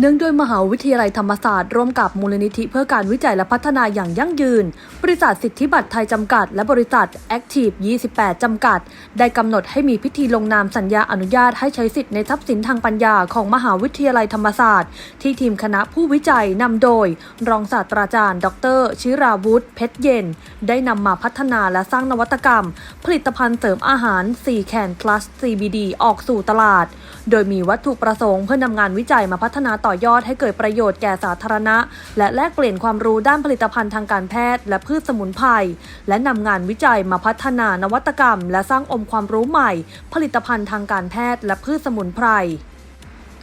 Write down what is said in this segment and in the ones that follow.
เนื่องด้วยมหาวิทยาลัยธรรมศาสตร์ร่วมกับมูลนิธิเพื่อการวิจัยและพัฒนาอย่างยั่งยืน บริษัทสิทธิบัตรไทยจำกัด และบริษัท Active 28 จำกัด ได้กำหนดให้มีพิธีลงนามสัญญาอนุญาตให้ใช้สิทธิในทรัพย์สินทางปัญญาของมหาวิทยาลัยธรรมศาสตร์ ที่ทีมคณะผู้วิจัยนำโดย รองศาสตราจารย์ ดร ชิราวุธเพชรเย็น ได้นำมาพัฒนาและสร้างนวัตกรรม ผลิตภัณฑ์เสริมอาหาร4แคน plus CBD ออกสู่ตลาด โดยมีวัตถุประสงค์เพื่อนำงานวิจัยมาพัฒนาต่อยอดให้เกิดประโยชน์แก่สาธารณะ และแลกเปลี่ยนความรู้ด้านผลิตภัณฑ์ทางการแพทย์ และพืชสมุนไพรและนำงานวิจัยมาพัฒนานวัตกรรม และสร้างองค์ความรู้ใหม่ ผลิตภัณฑ์ทางการแพทย์ และพืชสมุนไพร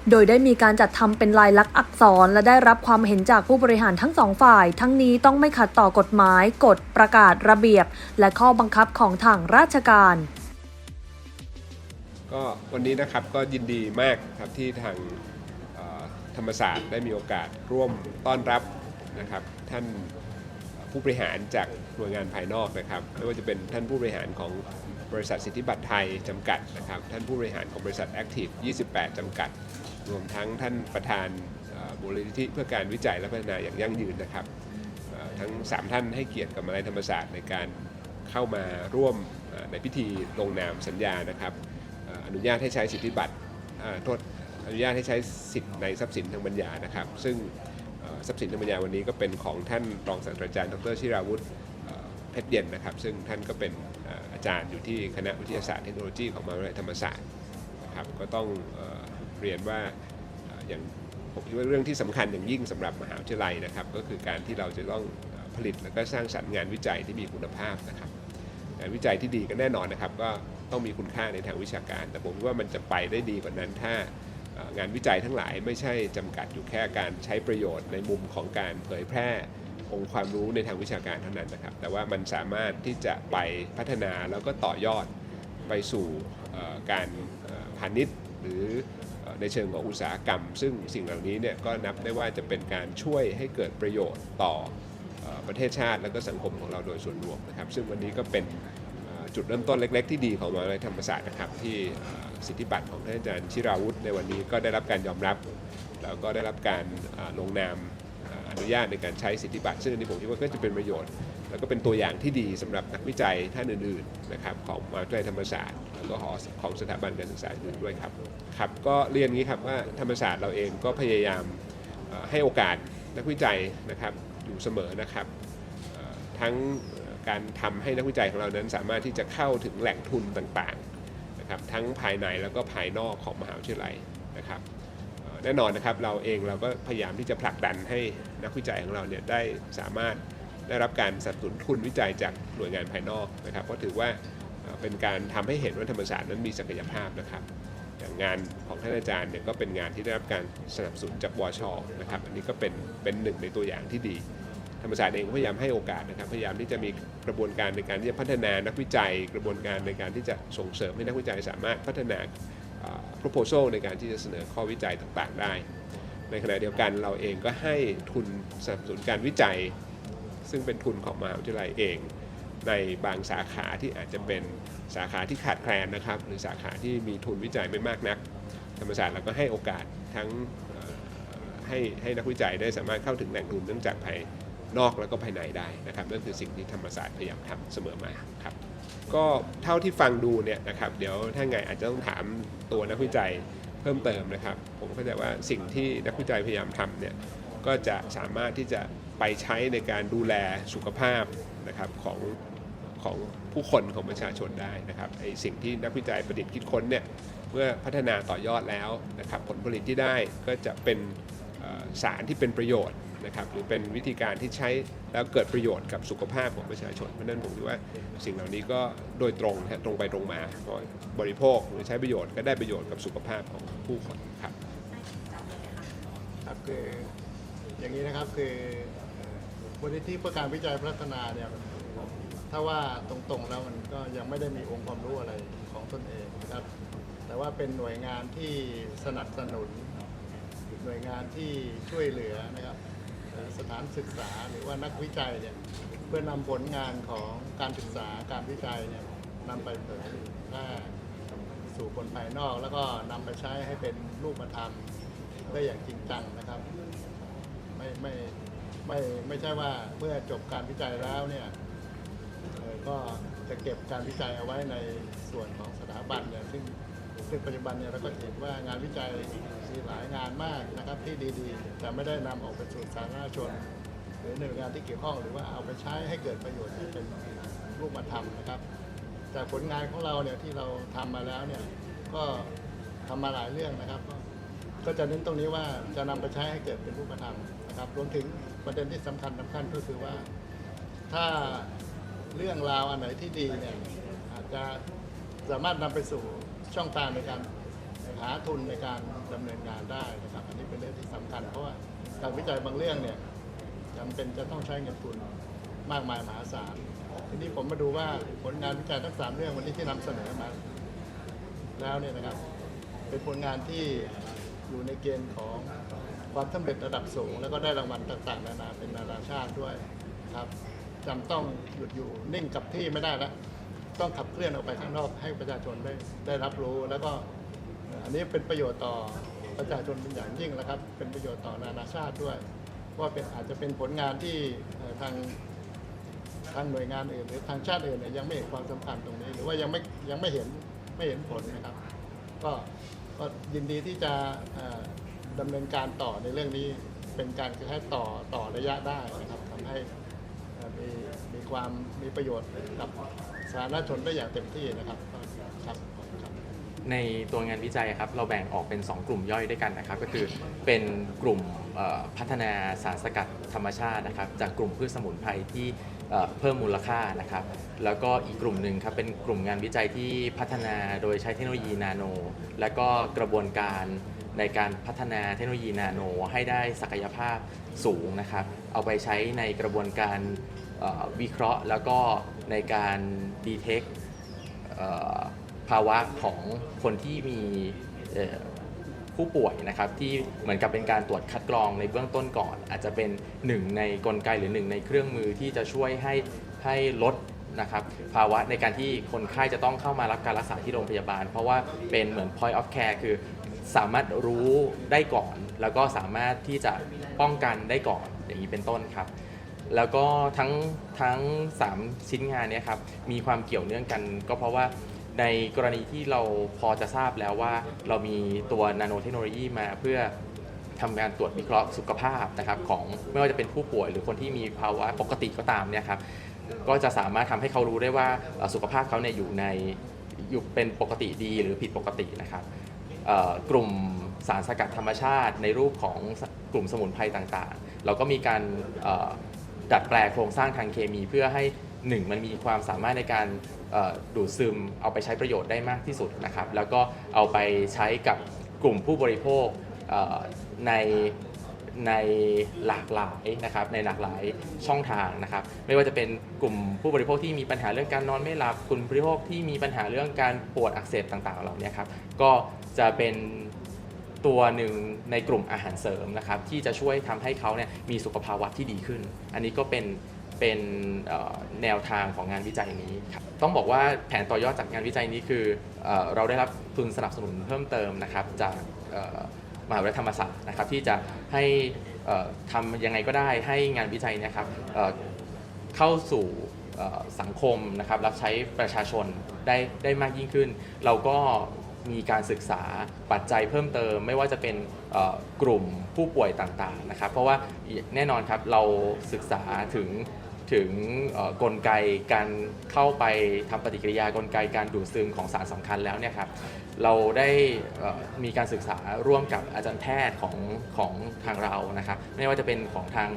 โดยได้มีการจัดทำเป็นลายลักษณ์อักษร และได้รับความเห็นจากผู้บริหารทั้งสองฝ่าย ทั้งนี้ต้องไม่ขัดต่อกฎหมาย กฎประกาศระเบียบ และข้อบังคับของทางราชการ ก็วันนี้นะครับก็ยินดีมากครับที่ทาง ธรรมศาสตร์ได้มีโอกาสร่วมต้อนรับนะครับท่านผู้บริหารจากหน่วยงานภายนอกนะครับไม่ว่าจะเป็นท่านผู้บริหารของบริษัทสิทธิบัตรไทยจำกัดนะครับท่านผู้บริหารของบริษัท Active 28 จำกัด รวมทั้งท่านประธานเอ่อมูลนิธิเพื่อการวิจัยและพัฒนาอย่างยั่งยืนนะครับทั้ง 3 ท่านให้เกียรติกับมาลัยธรรมศาสตร์ในการเข้ามาร่วมในพิธีลงนามสัญญานะครับอนุญาตให้ใช้สิทธิบัตรโทษ อนุญาตให้ใช้สิทธิ์ในทรัพย์สินทางปัญญานะครับ ซึ่งทรัพย์สินทางปัญญาวันนี้ก็เป็นของท่านรองศาสตราจารย์ดรชิราวุฒิเพชรเย็นนะครับ ซึ่งท่านก็เป็นอาจารย์อยู่ที่คณะวิทยาศาสตร์เทคโนโลยีของมหาวิทยาลัยธรรมศาสตร์นะครับก็ต้องเรียนว่าอย่างผมคิดว่าเรื่องที่สำคัญอย่างยิ่งสำหรับมหาวิทยาลัยนะครับ ก็คือการที่เราจะต้องผลิตและก็สร้างสรรค์งานวิจัยที่มีคุณภาพนะครับงานวิจัยที่ดีก็แน่นอนนะครับ ก็ต้องมีคุณค่าในทางวิชาการ แต่ผมว่ามันจะไปได้ดีกว่านั้นถ้า งานวิจัยทั้งหลายไม่ใช่จำกัดอยู่แค่การใช้ประโยชน์ในมุมของการเผยแพร่องค์ความรู้ในทางวิชาการเท่านั้นนะครับ แต่ว่ามันสามารถที่จะไปพัฒนาแล้วก็ต่อยอดไปสู่การพาณิชย์ หรือในเชิงของอุตสาหกรรม ซึ่งสิ่งเหล่านี้เนี่ยก็นับได้ว่าจะเป็นการช่วยให้เกิดประโยชน์ต่อประเทศชาติและก็สังคมของเราโดยส่วนรวมนะครับ ซึ่งวันนี้ก็เป็น จุดเริ่มต้นเล็ก ๆ ที่ดีของมหาวิทยาลัยธรรมศาสตร์นะครับที่สิทธิบัตรของท่านอาจารย์ชิราวุธในวันนี้ก็ได้รับการยอมรับ แล้วก็ได้รับการลงนามอนุญาตในการใช้สิทธิบัตรซึ่งอันนี้ผมคิดว่าก็จะเป็นประโยชน์ แล้วก็เป็นตัวอย่างที่ดีสำหรับนักวิจัยท่านอื่นๆนะครับของมหาวิทยาลัยธรรมศาสตร์แล้วก็หอของสถาบันการศึกษาอื่นด้วยครับครับ ก็เรียนงี้ครับว่าธรรมศาสตร์เราเองก็พยายามให้โอกาสนักวิจัยนะครับอยู่เสมอนะครับทั้ง การทำให้นักวิจัยของเรานั้นสามารถที่จะเข้าถึงแหล่งทุนต่างๆนะครับทั้งภายในแล้วก็ภายนอกของมหาวิทยาลัยนะครับแน่นอนนะครับเราเองเราก็พยายามที่จะผลักดันให้นักวิจัยของเราเนี่ยได้สามารถได้รับการสนับสนุนทุนวิจัยจากหน่วยงานภายนอกนะครับเพราะถือว่าเป็นการทำให้เห็นว่าธรรมศาสตร์นั้นมีศักยภาพนะครับอย่างงานของท่านอาจารย์เนี่ยก็เป็นงานที่ได้รับการสนับสนุนจากวชนะครับ อันนี้ก็เป็นเป็นหนึ่งในตัวอย่างที่ดี ธรรมศาสตร์เองพยายามให้โอกาสนะครับ พยายามที่จะมี กระบวนการในการที่จะพัฒนานักวิจัย กระบวนการในการที่จะส่งเสริมให้นักวิจัยสามารถพัฒนา proposal ในการที่จะเสนอข้อวิจัยต่างๆ ได้ ในขณะเดียวกันเราเองก็ให้ทุนสนับสนุนการวิจัย ซึ่งเป็นทุนของมหาวิทยาลัยเอง ในบางสาขาที่อาจจะเป็นสาขาที่ขาดแคลนนะครับ หรือสาขาที่มีทุนวิจัยไม่มากนัก ธรรมศาสตร์เราก็ให้โอกาสทั้งให้ให้นักวิจัยได้สามารถเข้าถึงแหล่งทุนเนื่องจากภาย นอกแล้วก็ภายในได้นะครับนั่นคือสิ่งที่ธรรมศาสตร์พยายามทำเสมอมาครับก็เท่าที่ฟังดูเนี่ยนะครับเดี๋ยวถ้าไงอาจจะต้องถามตัวนักวิจัยเพิ่มเติมนะครับ ผมเข้าใจว่าสิ่งที่นักวิจัยพยายามทำเนี่ยก็จะสามารถที่จะไปใช้ในการดูแลสุขภาพนะครับของของผู้คนของประชาชนได้นะครับไอสิ่งที่นักวิจัยประดิษฐ์คิดค้นเนี่ยเมื่อพัฒนาต่อยอดแล้วนะครับผลผลิตที่ได้ก็จะเป็น สารที่เป็นประโยชน์นะครับหรือเป็นวิธีการที่ใช้แล้วเกิดประโยชน์กับสุขภาพของประชาชนเพราะนั้นผมคิดว่าสิ่งเหล่านี้ก็โดยตรงนะฮะตรงไปตรงมาบริโภคหรือใช้ประโยชน์ก็ได้ประโยชน์กับสุขภาพของผู้คนครับครับคืออย่างนี้นะครับคือเอ่อมูลนิธิเพื่อการวิจัยพัฒนาเนี่ยถ้าว่าตรงๆแล้วมันก็ยังไม่ได้มีองค์ความรู้อะไรของตนเองนะครับ แต่ว่าเป็นหน่วยงานที่สนับสนุน หน่วยงานที่ช่วยเหลือนะครับสถานศึกษาหรือว่านักวิจัยเนี่ยเพื่อนำผลงานของการศึกษาการวิจัยเนี่ยนำไปเผยแพร่สู่คนภายนอก แล้วก็นำไปใช้ให้เป็นรูปธรรมได้อย่างจริงจังนะครับ ไม่ไม่ไม่ไม่ใช่ว่าเมื่อจบการวิจัยแล้วเนี่ยก็จะเก็บการวิจัยเอาไว้ในส่วนของ ซึ่งปัจจุบันเนี่ยเราก็เห็นว่างานวิจัยมีหลายงานมากนะครับที่ดีๆ แต่ไม่ได้นำออกไปสู่สาธารณชน หรือหน่วยงานที่เกี่ยวข้องหรือว่าเอาไปใช้ให้เกิดประโยชน์ให้เป็นรูปธรรมนะครับ จากผลงานของเราเนี่ยที่เราทำมาแล้วเนี่ยก็ทำมาหลายเรื่องนะครับ ก็จะเน้นตรงนี้ว่าจะนำไปใช้ให้เกิดเป็นรูปธรรมนะครับรวมถึงประเด็นที่สำคัญสำคัญก็คือว่า ถ้าเรื่องราวอันไหนที่ดีเนี่ยอาจจะสามารถนำไปสู่ ช่องทางในการหาทุนในการดำเนินงานได้นะครับอันนี้เป็นเรื่องที่สำคัญ เพราะว่าการวิจัยบางเรื่องเนี่ยจำเป็นจะต้องใช้เงินทุนมากมายมหาศาลทีนี้ผมมาดูว่าผลงานวิจัยทั้งสามเรื่องวันนี้ที่นำเสนอมาแล้วเนี่ยนะครับ เป็นผลงานที่อยู่ในเกณฑ์ของความสำเร็จระดับสูง แล้วก็ได้รางวัลต่างๆ นานาเป็นนานาชาติด้วยครับจำต้องหยุดอยู่นิ่งกับที่ไม่ได้แล้ว ต้องขับเคลื่อนออกไปข้างนอกให้ประชาชนได้ได้รับรู้ แล้วก็อันนี้เป็นประโยชน์ต่อประชาชนเป็นอย่างยิ่งนะครับ เป็นประโยชน์ต่อนานาชาติด้วย ว่าเป็นอาจจะเป็นผลงานที่ทางทางหน่วยงานอื่นหรือทางชาติอื่นเนี่ยยังไม่เห็นความสำคัญตรงนี้ หรือว่ายังไม่ยังไม่เห็นไม่เห็นผลนะครับ ก็ก็ยินดีที่จะเอ่อดำเนินการต่อในเรื่องนี้เป็นการแค่ต่อต่อระยะได้นะครับทำให้ มีมีความมีประโยชน์กับสาธารณชนได้อย่างเต็มที่นะครับครับในตัวงานวิจัยครับเราแบ่งออกเป็น 2 กลุ่มย่อยด้วยกันนะครับ ก็คือเป็นกลุ่มพัฒนาสารสกัดธรรมชาตินะครับ จากกลุ่มพืชสมุนไพรที่เอ่อเพิ่มมูลค่านะครับ แล้วก็อีกกลุ่มหนึ่งครับเป็นกลุ่มงานวิจัยที่พัฒนาโดยใช้เทคโนโลยีนาโน และก็กระบวนการ ในการพัฒนาเทคโนโลยีนาโนให้ได้ศักยภาพสูงนะครับ เอาไปใช้ในกระบวนการวิเคราะห์ แล้วก็ในการดีเทคภาวะของคนที่มีผู้ป่วยนะครับที่เหมือนกับเป็นการตรวจคัดกรองในเบื้องต้นก่อน อาจจะเป็นหนึ่งในกลไกหรือหนึ่งในเครื่องมือที่จะช่วยให้ให้ลดนะครับภาวะในการที่คนไข้จะต้องเข้ามารับการรักษาที่โรงพยาบาล เพราะว่าเป็นเหมือน point of care คือ สามารถรู้ได้ก่อน แล้วก็สามารถที่จะป้องกันได้ก่อนอย่างนี้เป็นต้นครับ แล้วก็ทั้งทั้ง 3 ชิ้นงานเนี้ครับมีความเกี่ยวเนื่องกัน ก็เพราะว่าในกรณีที่เราพอจะทราบแล้วว่าเรามีตัวนาโนเทคโนโลยีมาเพื่อทำการตรวจวิเคราะห์สุขภาพนะครับของไม่ว่าจะเป็นผู้ป่วยหรือคนที่มีภาวะปกติก็ตามเนี่ยครับก็จะสามารถทำให้เขารู้ได้ว่าสุขภาพเขาเนี่ยอยู่ในอยู่เป็นปกติดีหรือผิดปกตินะครับ กลุ่มสารสกัดธรรมชาติในรูปของกลุ่มสมุนไพรต่างๆ เราก็มีการดัดแปลงโครงสร้างทางเคมีเพื่อให้หนึ่งมันมีความสามารถในการดูดซึมเอาไปใช้ประโยชน์ได้มากที่สุดนะครับ แล้วก็เอาไปใช้กับกลุ่มผู้บริโภคในในหลากหลายนะครับในหลากหลายช่องทางนะครับ ไม่ว่าจะเป็นกลุ่มผู้บริโภคที่มีปัญหาเรื่องการนอนไม่หลับกลุ่มผู้บริโภคที่มีปัญหาเรื่องการปวดอักเสบต่างๆ เหล่านี้ครับก็ จะเป็นตัวหนึ่งในกลุ่มอาหารเสริมนะครับ ที่จะช่วยทำให้เขาเนี่ยมีสุขภาวะที่ดีขึ้น อันนี้ก็เป็นเป็นแนวทางของงานวิจัยนี้ครับต้องบอกว่าแผนต่อยอดจากงานวิจัยนี้คือเอเราได้รับทุนสนับสนุนเพิ่มเติมนะครับจากมหาวิทยาลัยธรรมศาสตร์นะครับ ที่จะให้ทำยังไงก็ได้ให้งานวิจัยเนยครับเเข้าสู่สังคมนะครับรับใช้ประชาชนได้ได้มากยิ่งขึ้น เราก็ มีการศึกษาปัจจัยเพิ่มเติม ไม่ว่าจะเป็นกลุ่มผู้ป่วยต่างๆนะครับ เพราะว่าแน่นอนครับเราศึกษาถึงถึงกลไกการเข้าไปทำปฏิกิริยากลไกการดูดซึมของสารสำคัญแล้วเนี่ยครับ เราได้มีการศึกษาร่วมกับอาจารย์แพทย์ของของทางเรานะครับไม่ว่าจะเป็นของทาง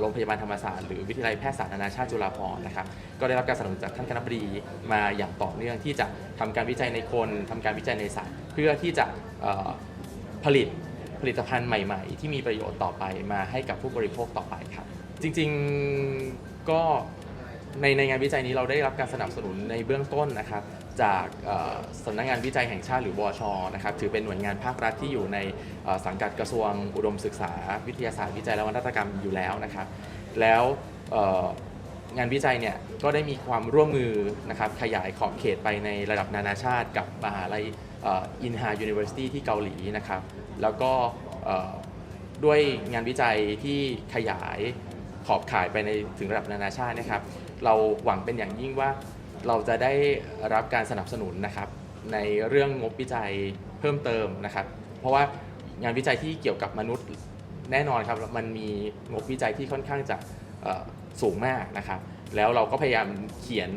โรงพยาบาลธรรมศาสตร์หรือวิทยาลัยแพทยศาสตร์นานาชาติจุฬาภรณ์นะครับก็ได้รับการสนับสนุนจากท่านคณะบดีมาอย่างต่อเนื่องที่จะทำการวิจัยในคนทำการวิจัยในสัตว์ เพื่อที่จะผลิตผลิตภัณฑ์ใหม่ ๆ ที่มีประโยชน์ต่อไปมาให้กับผู้บริโภคต่อไปครับ จริงๆก็ ในในงานวิจัยนี้เราได้รับการสนับสนุนในเบื้องต้นนะครับจากสำนักงานวิจัยแห่งชาติหรือวชนะครับถือเป็นหน่วยงานภาครัฐที่อยู่ในสังกัดกระทรวงอุดมศึกษา วิทยาศาสตร์วิจัยและวัฒนกรรมอยู่แล้วนะครับ แล้วงานวิจัยเนี่ยก็ได้มีความร่วมมือนะครับขยายขอบเขตไปในระดับนานาชาติ กับมหาลัยอินฮา University ที่เกาหลีนะครับ แล้วก็ด้วยงานวิจัยที่ขยาย ขอบข่ายไปในถึงระดับนานาชาตินะครับ เราหวังเป็นอย่างยิ่งว่าเราจะได้รับการสนับสนุนนะครับ ในเรื่องงบวิจัยเพิ่มเติมนะครับ เพราะว่างานวิจัยที่เกี่ยวกับมนุษย์แน่นอนครับมันมีงบวิจัยที่ค่อนข้างจะสูงมากนะครับ แล้วเราก็พยายามเขียน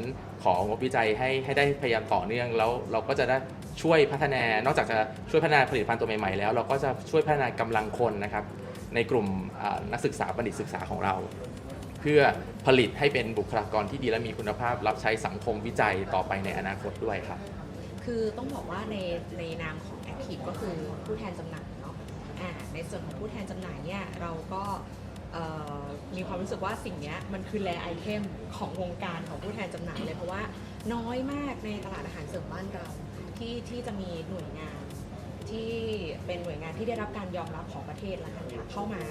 ของงบวิจัยให้ให้ได้พยายามต่อเนื่องแล้วเราก็จะได้ช่วยพัฒนานอกจากจะช่วยพัฒนาผลิตภัณฑ์ตัวใหม่ๆแล้ว เราก็จะช่วยพัฒนากำลังคนนะครับ ในกลุ่มนักศึกษาบัณฑิตศึกษาของเรา เพื่อผลิตให้เป็นบุคลากรที่ดีและมีคุณภาพ รับใช้สังคมวิจัยต่อไปในอนาคตด้วยครับ คือต้องบอกว่าในในนามของ Active ก็คือผู้แทนจำหน่ายเนาะอ่าในส่วนของผู้แทนจำหน่ายเนี่ยเราก็มีความรู้สึกว่าสิ่งนี้มันคือแรไอเทมของวงการของผู้แทนจำหน่ายเลยเพราะว่าน้อยมากในตลาดอาหารเสริมบ้านเราที่ที่จะมีหน่วยงาน ที่เป็นหน่วยงานที่ได้รับการยอมรับของประเทศแล้วกันค่ะเข้ามา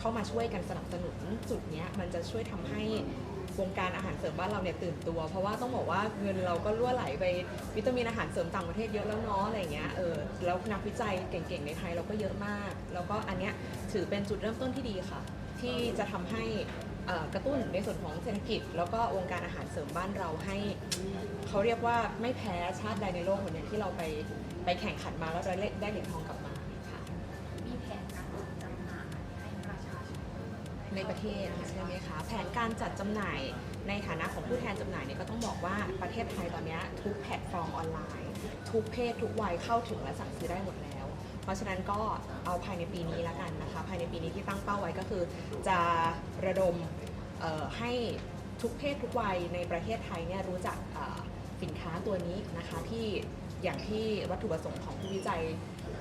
เข้ามาช่วยกันสนับสนุนจุดนี้มันจะช่วยทำให้วงการอาหารเสริมบ้านเราเนี่ยตื่นตัว เพราะว่าต้องบอกว่าเงินเราก็ล่วไหลไปวิตามินอาหารเสริมต่างประเทศเยอะแล้วเนาะอะไรเงี้ยเออแล้วนักวิจัยเก่งๆในไทยเราก็เยอะมาก แล้วก็อันเนี้ยถือเป็นจุดเริ่มต้นที่ดีค่ะ ที่จะทำให้ กระตุ้นในส่วนของเศรษฐกิจ แล้วก็วงค์การอาหารเสริมบ้านเราให้เขาเรียกว่าไม่แพ้ชาติใดในโลกคนเนี้ยที่เราไปไปแข่งขันมาแล้วได้ได้เหรียญทองกลับมาค่ะมีแผนการจำหน่ายให้ประชาชนในประเทศใช่ไหมคะแผนการจัดจำหน่ายในฐานะของผู้แทนจำหน่ายเนี่ยก็ต้องบอกว่าประเทศไทยตอนนี้ทุกแพลตฟอร์มออนไลน์ ทุกเพศทุกวัยเข้าถึงและสั่งซื้อได้หมด เพราะฉะนั้นก็เอาภายในปีนี้แล้วกันนะคะ ภายในปีนี้ที่ตั้งเป้าไว้ก็คือจะระดมให้ทุกเพศทุกวัยในประเทศไทยเนี่ยรู้จักสินค้าตัวนี้นะคะที่อย่างที่วัตถุประสงค์ของผู้วิจัย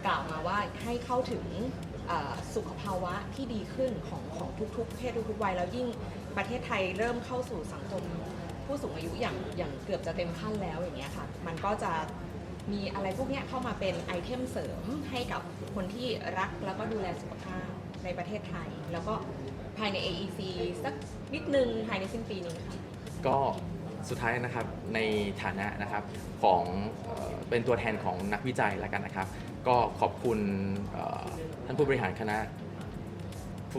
กล่าวมาว่าให้เข้าถึงสุขภาวะที่ดีขึ้นของของทุกๆ เพศทุกๆวัยแล้วยิ่งประเทศไทยเริ่มเข้าสู่สังคมผู้สูงอายุอย่างอย่างเกือบจะเต็มขั้นแล้วอย่างเงี้ยค่ะ มันก็จะ มีอะไรพวกนี้เข้ามาเป็นไอเทมเสริมให้กับคนที่รักแล้วก็ดูแลสุขภาพในประเทศไทย แล้วก็ภายใน AEC สักนิดนึงภายในสิ้นปีนี้ค่ะ ก็สุดท้ายนะครับในฐานะนะครับของเป็นตัวแทนของนักวิจัยแล้วกันนะครับ ก็ขอบคุณท่านผู้บริหารคณะ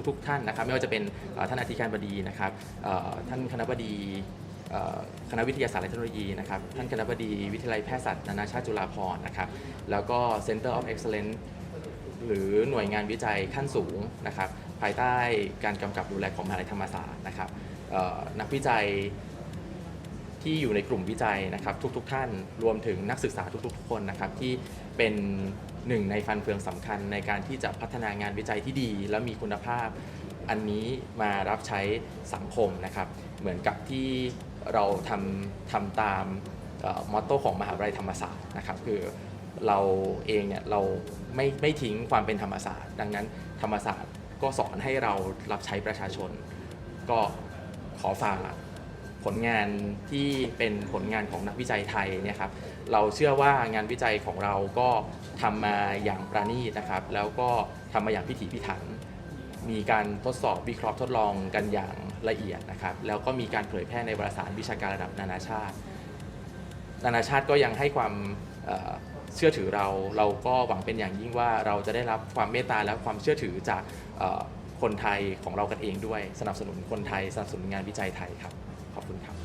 ทุกๆท่านนะครับ ไม่ว่าจะเป็นท่านอธิการบดีนะครับท่านคณะบดี คณะวิทยาศาสตร์และเทคโนโลยีนะครับ ท่านคณะบดีวิทยาลัยแพทยศาสตร์นานาชาติจุฬาภรณ์นะครับ แล้วก็ Center of Excellence หรือหน่วยงานวิจัยขั้นสูงนะครับ ภายใต้การกำกับดูแลของมหาลัยธรรมศาสตร์นะครับนักวิจัยที่อยู่ในกลุ่มวิจัยนะครับ ทุกๆทท่านรวมถึงนักศึกษาทุกๆ คนนะครับ ที่เป็นหนึ่งในฟันเฟืองสำคัญในการที่จะพัฒนางานวิจัยที่ดี และมีคุณภาพอันนี้มารับใช้สังคมนะครับ เหมือนกับที่ เราทำทำตามมอตโต้ของมหาวิทยาลัยธรรมศาสตร์นะครับคือเราเองเนี่ยเราไม่ไม่ทิ้งความเป็นธรรมศาสตร์ ดังนั้นธรรมศาสตร์ก็สอนให้เรารับใช้ประชาชน ก็ขอฝากผลงานที่เป็นผลงานของนักวิจัยไทยเนี่ยครับเราเชื่อว่างานวิจัยของเราก็ทำมาอย่างประณีตนะครับ แล้วก็ทำมาอย่างพิถีพิถัน มีการทดสอบวิเคราะห์ทดลองกันอย่างละเอียดนะครับแล้วก็มีการเผยแพร่ในวารสารวิชาการระดับนานาชาติ นานาชาติก็ยังให้ความเชื่อถือเราเราก็หวังเป็นอย่างยิ่งว่าเราจะได้รับความเมตตาและความเชื่อถือจากคนไทยของเรากันเองด้วย สนับสนุนคนไทยสนับสนุนงานวิจัยไทยครับ ขอบคุณครับ